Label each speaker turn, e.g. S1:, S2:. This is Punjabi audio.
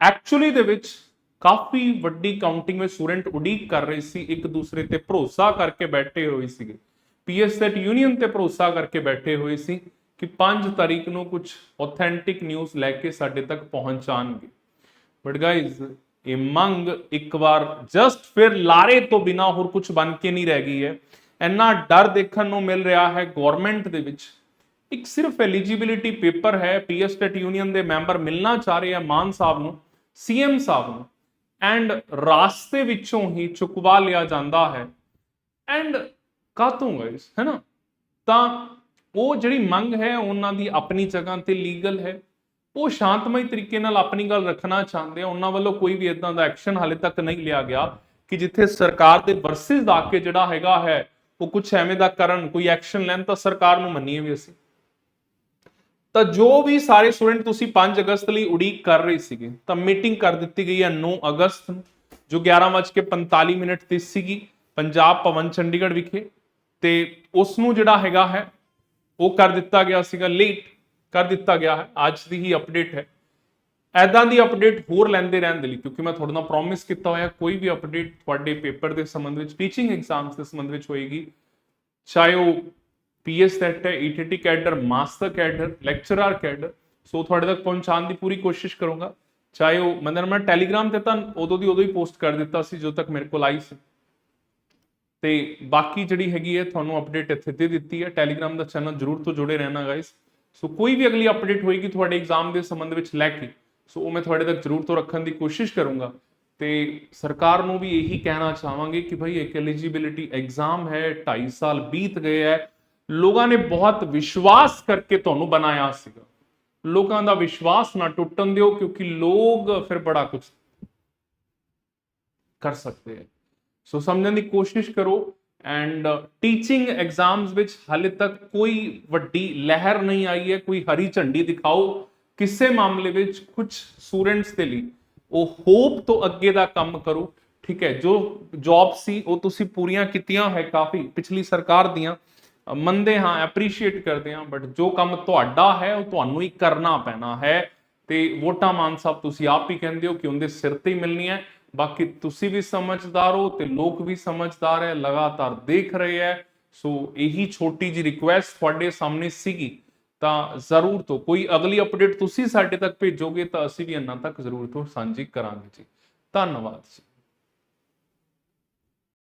S1: ਐਕਚੁਅਲੀ ਦੇ ਵਿੱਚ ਕਾਫੀ ਵੱਡੀ ਕਾਊਂਟਿੰਗ ਵਿੱਚ ਸਟੂਡੈਂਟ ਉਡੀਕ ਕਰ ਰਹੇ ਸੀ, ਇੱਕ ਦੂਸਰੇ ਤੇ ਭਰੋਸਾ ਕਰਕੇ ਬੈਠੇ ਹੋਏ ਸੀਗੇ। ਪੀਐਸਸੈਟ ਯੂਨੀਅਨ ਤੇ ਭਰੋਸਾ ਕਰਕੇ ਬੈਠੇ ਹੋਏ ਸੀ ਕਿ 5 ਤਾਰੀਖ ਨੂੰ ਕੁਝ ਆਥੈਂਟਿਕ ਨਿਊਜ਼ ਲੈ ਕੇ ਸਾਡੇ ਤੱਕ ਪਹੁੰਚਾਣਗੇ। ਬਟ ਗਾਇਜ਼ ਇਹ ਮੰਗ ਇੱਕ ਵਾਰ ਜਸਟ ਫਿਰ ਲਾਰੇ ਤੋਂ ਬਿਨਾ ਹੋਰ ਕੁਝ ਬਣ ਕੇ ਨਹੀਂ ਰਹਿ ਗਈ ਹੈ। ਇੰਨਾ ਡਰ ਦੇਖਣ ਨੂੰ ਮਿਲ ਰਿਹਾ ਹੈ ਗਵਰਨਮੈਂਟ ਦੇ ਵਿੱਚ। ਇੱਕ ਸਿਰਫ ਐਲੀਜੀਬਿਲਿਟੀ ਪੇਪਰ ਹੈ ਪੀਐਸ ਸਟੇਟ ਯੂਨੀਅਨ ਦੇ ਮੈਂਬਰ ਮਿਲਣਾ ਚਾਹ ਰਹੇ ਆ ਮਾਨ ਸਾਹਿਬ ਨੂੰ। ਸੀਐਮ ਸਾਹਿਬ ਨੂੰ ਐਂਡ ਰਾਸਤੇ ਵਿੱਚੋਂ ਹੀ ਚੁਕਵਾ ਲਿਆ ਜਾਂਦਾ ਹੈ। ਐਂਡ ਕਾਤੋਂ ਗਾਇਸ ਹੈ ਨਾ? ਤਾਂ ਉਹ ਜਿਹੜੀ ਮੰਗ ਹੈ, ਉਹਨਾਂ ਦੀ ਆਪਣੀ ਜਗ੍ਹਾ ਤੇ ਲੀਗਲ ਹੈ। ਉਹ ਸ਼ਾਂਤਮਈ ਤਰੀਕੇ ਨਾਲ ਆਪਣੀ ਗੱਲ ਰੱਖਣਾ ਚਾਹੁੰਦੇ ਆ। ਉਹਨਾਂ ਵੱਲੋਂ ਕੋਈ ਵੀ ਇਦਾਂ ਦਾ ਐਕਸ਼ਨ ਹਾਲੇ ਤੱਕ ਨਹੀਂ ਲਿਆ ਗਿਆ ਕਿ ਜਿੱਥੇ ਸਰਕਾਰ ਦੇ ਵਰਸਿਸ ਦਾ ਕੇ ਜਿਹੜਾ ਹੈਗਾ ਹੈ, ਉਹ ਕੁਝ ਐਵੇਂ ਦਾ ਕਰਨ, ਕੋਈ ਐਕਸ਼ਨ ਲੈਣ, ਤਾਂ ਸਰਕਾਰ ਨੂੰ ਮੰਨੀਏ ਵੀ ਅਸੀਂ। ਤਾਂ ਜੋ ਵੀ ਸਾਰੇ ਸਟੂਡੈਂਟ ਤੁਸੀਂ 5 ਅਗਸਤ ਲਈ ਉਡੀਕ ਕਰ ਰਹੇ ਸੀਗੇ, ਤਾਂ ਮੀਟਿੰਗ ਕਰ ਦਿੱਤੀ ਗਈ ਹੈ 9 ਅਗਸਤ ਨੂੰ, ਜੋ 11:45 ਮਿੰਟ ਤੇ ਸੀਗੀ ਪੰਜਾਬ ਭਵਨ ਚੰਡੀਗੜ੍ਹ ਵਿਖੇ। ਤੇ ਉਸ ਨੂੰ ਜਿਹੜਾ ਹੈਗਾ ਹੈ, ਉਹ ਕਰ ਦਿੱਤਾ ਗਿਆ ਸੀਗਾ ਲੇਟ ਕਰ ਦਿੱਤਾ ਗਿਆ ਹੈ, ਅੱਜ ਦੀ ਹੀ ਅਪਡੇਟ ਹੈ। ਐਦਾਂ ਦੀ ਅਪਡੇਟ ਹੋਰ ਲੈਂਦੇ ਰਹਿਣ ਦੇ ਲਈ, ਕਿਉਂਕਿ ਮੈਂ ਤੁਹਾਡੇ ਨਾਲ ਪ੍ਰੋਮਿਸ ਕੀਤਾ ਹੋਇਆ, ਕੋਈ ਵੀ ਅਪਡੇਟ ਤੁਹਾਡੇ ਪੇਪਰ ਦੇ ਸੰਬੰਧ ਵਿੱਚ ਟੀਚਿੰਗ ਐਗਜ਼ਾਮਸ ਦੇ ਸੰਬੰਧ ਵਿੱਚ ਹੋਏਗੀ, ਚਾਹੇ ਉਹ ਪੀਐਸ ਸੈਟ ਹੈ ETT cadre, master cadre, lecturer cadre. So ਤੁਹਾਡੇ ਤੱਕ ਪਹੁੰਚਾਉਣ ਦੀ ਪੂਰੀ ਕੋਸ਼ਿਸ਼ ਕਰੂੰਗਾ। ਚਾਹੇ ਉਹ ਮਤਲਬ ਮੈਂ ਟੈਲੀਗ੍ਰਾਮ ਤੇ ਤਾਂ ਉਦੋਂ ਦੀ ਉਦੋਂ ਹੀ ਪੋਸਟ ਕਰ ਦਿੱਤਾ ਸੀ, ਜਦੋਂ ਤੱਕ ਮੇਰੇ ਕੋਲ ਆਈ ਸੀ। ਤੇ ਬਾਕੀ ਜਿਹੜੀ ਹੈਗੀ ਹੈ, ਤੁਹਾਨੂੰ ਅਪਡੇਟ ਇੱਥੇ ਦੇ ਦਿੱਤੀ ਹੈ। ਟੈਲੀਗ੍ਰਾਮ ਦਾ ਚੈਨਲ ਜਰੂਰ ਤੋਂ ਜੁੜੇ ਰਹਿਣਾ ਗਾਇਸ ਸੋ ਕੋਈ ਵੀ ਅਗਲੀ ਅਪਡੇਟ ਹੋਏਗੀ ਤੁਹਾਡੇ ਐਗਜ਼ਾਮ ਦੇ ਸੰਬੰਧ ਵਿੱਚ ਲੈ ਕੇ ਸੋ ਉਹ ਮੈਂ ਤੁਹਾਡੇ ਤੱਕ ਜਰੂਰ ਤੋਂ ਰੱਖਣ ਦੀ ਕੋਸ਼ਿਸ਼ ਕਰੂੰਗਾ। ਤੇ ਸਰਕਾਰ ਨੂੰ ਵੀ ਇਹੀ ਕਹਿਣਾ ਚਾਹਾਂਗੇ ਕਿ ਭਾਈ ਇੱਕ ਐਲੀਜੀਬਿਲਿਟੀ ਐਗਜ਼ਾਮ ਹੈ 2.5 ਸਾਲ ਬੀਤ ਗਏ ਹੈ ਲੋਕਾਂ ਨੇ ਬਹੁਤ ਵਿਸ਼ਵਾਸ ਕਰਕੇ ਤੁਹਾਨੂੰ ਬਣਾਇਆ ਸੀਗਾ। ਲੋਕਾਂ ਦਾ ਵਿਸ਼ਵਾਸ ਨਾ ਟੁੱਟਣ ਦਿਓ, ਕਿਉਂਕਿ ਲੋਕ ਫਿਰ ਬੜਾ ਕੁਝ ਕਰ ਸਕਦੇ ਹੈ ਸੋ ਸਮਝਣ ਦੀ ਕੋਸ਼ਿਸ਼ ਕਰੋ ਐਂਡ ਟੀਚਿੰਗ ਐਗਜ਼ਾਮਸ ਵਿੱਚ ਹਾਲੇ ਤੱਕ ਕੋਈ ਵੱਡੀ ਲਹਿਰ ਨਹੀਂ ਆਈ ਹੈ, ਕੋਈ ਹਰੀ ਝੰਡੀ ਦਿਖਾਓ। ਕਿਸੇ ਮਾਮਲੇ ਵਿੱਚ ਕੁਝ ਸਟੂਡੈਂਟਸ ਦੇ ਲਈ ਉਹ ਹੋਪ ਤੋਂ ਅੱਗੇ ਦਾ ਕੰਮ ਕਰੋ, ਠੀਕ ਹੈ। ਜੋ ਜੌਬ ਸੀ, ਉਹ ਤੁਸੀਂ ਪੂਰੀਆਂ ਕੀਤੀਆਂ ਹੈ ਕਾਫੀ, ਪਿਛਲੀ ਸਰਕਾਰ ਦੀਆਂ। ਮੰਨਦੇ ਹਾਂ ਐਪਰੀਸ਼ੀਏਟ ਕਰਦੇ ਹਾਂ ਬਟ ਜੋ ਕੰਮ ਤੁਹਾਡਾ ਹੈ, ਉਹ ਤੁਹਾਨੂੰ ਹੀ ਕਰਨਾ ਪੈਣਾ ਹੈ। ਤੇ ਵੋਟਾਂ ਮਾਨ ਸਾਹਿਬ, ਤੁਸੀਂ ਆਪ ਹੀ ਕਹਿੰਦੇ ਹੋ ਕਿ ਉਹਦੇ ਸਿਰ ਤੇ ਹੀ ਮਿਲਣੀ ਹੈ। ਬਾਕੀ ਤੁਸੀਂ ਵੀ ਸਮਝਦਾਰ ਹੋ ਤੇ ਲੋਕ ਵੀ ਸਮਝਦਾਰ ਹੈ, ਲਗਾਤਾਰ ਦੇਖ ਰਹੇ ਹੈ। ਸੋ ਇਹੀ ਛੋਟੀ ਜੀ ਰਿਕੁਐਸਟ ਤੁਹਾਡੇ ਸਾਹਮਣੇ ਸੀਗੀ। ਤਾਂ ਜ਼ਰੂਰ ਤੋਂ ਕੋਈ ਅਗਲੀ ਅਪਡੇਟ ਤੁਸੀਂ ਸਾਡੇ ਤੱਕ ਭੇਜੋਗੇ ਤਾਂ ਅਸੀਂ ਵੀ ਇਹਨਾਂ ਤੱਕ ਜ਼ਰੂਰ ਤੋਂ ਸਾਂਝੀ ਕਰਾਂਗੇ ਜੀ। ਧੰਨਵਾਦ ਜੀ।